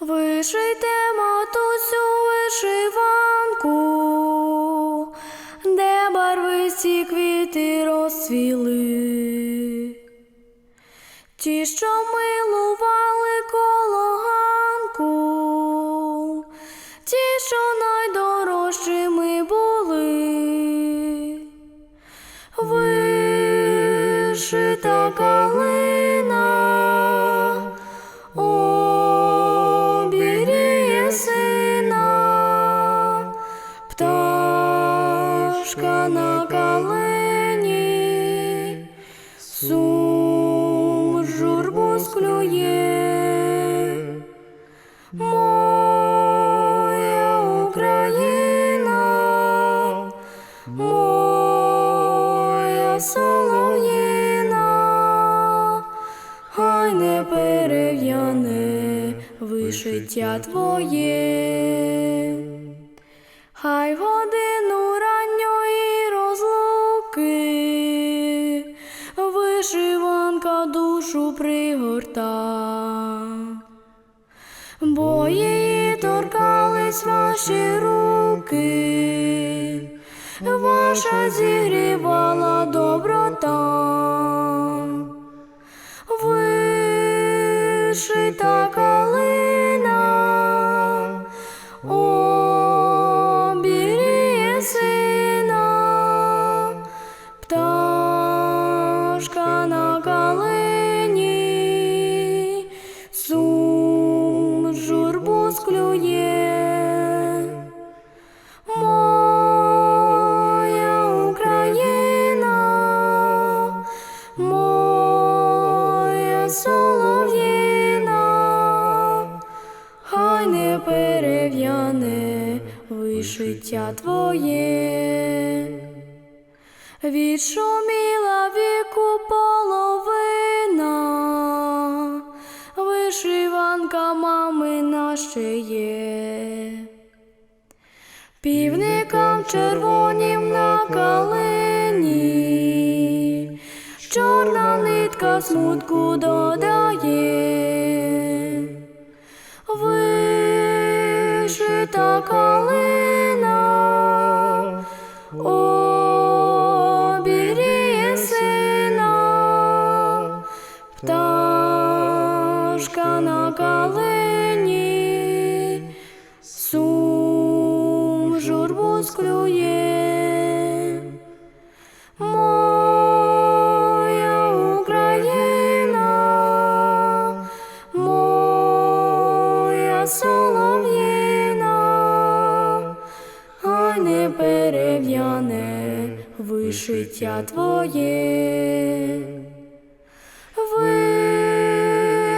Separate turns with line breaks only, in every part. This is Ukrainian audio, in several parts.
Вишийте матусю вишиванку, де барвисті квіти розцвіли. Ті, що милували коло ганку, ті, що найдорожчими були. Вишита калина вишиття твоє, хай годину ранньої розлуки, вишиванка душу пригорта. Бо її торкались ваші руки, ваша зігрівала журбу. Моя Україна, моя солов'їна, хай не перев'яне вишиття твоє. Віку мамина ще є. Півникам червонім на калині, чорна нитка смутку додає. Вишита калина, журбу склює. Моя Україна, моя солов'їна, хай не перев'яне вишиття твоє.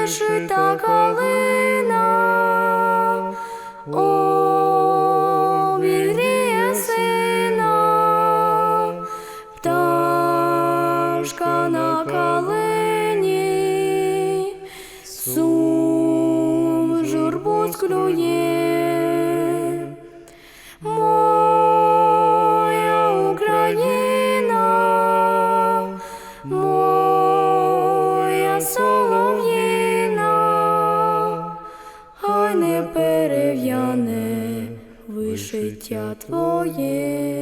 Вишита тосклює. Моя Україна, моя солов'їна, хай не перев'яне вишиття твоє.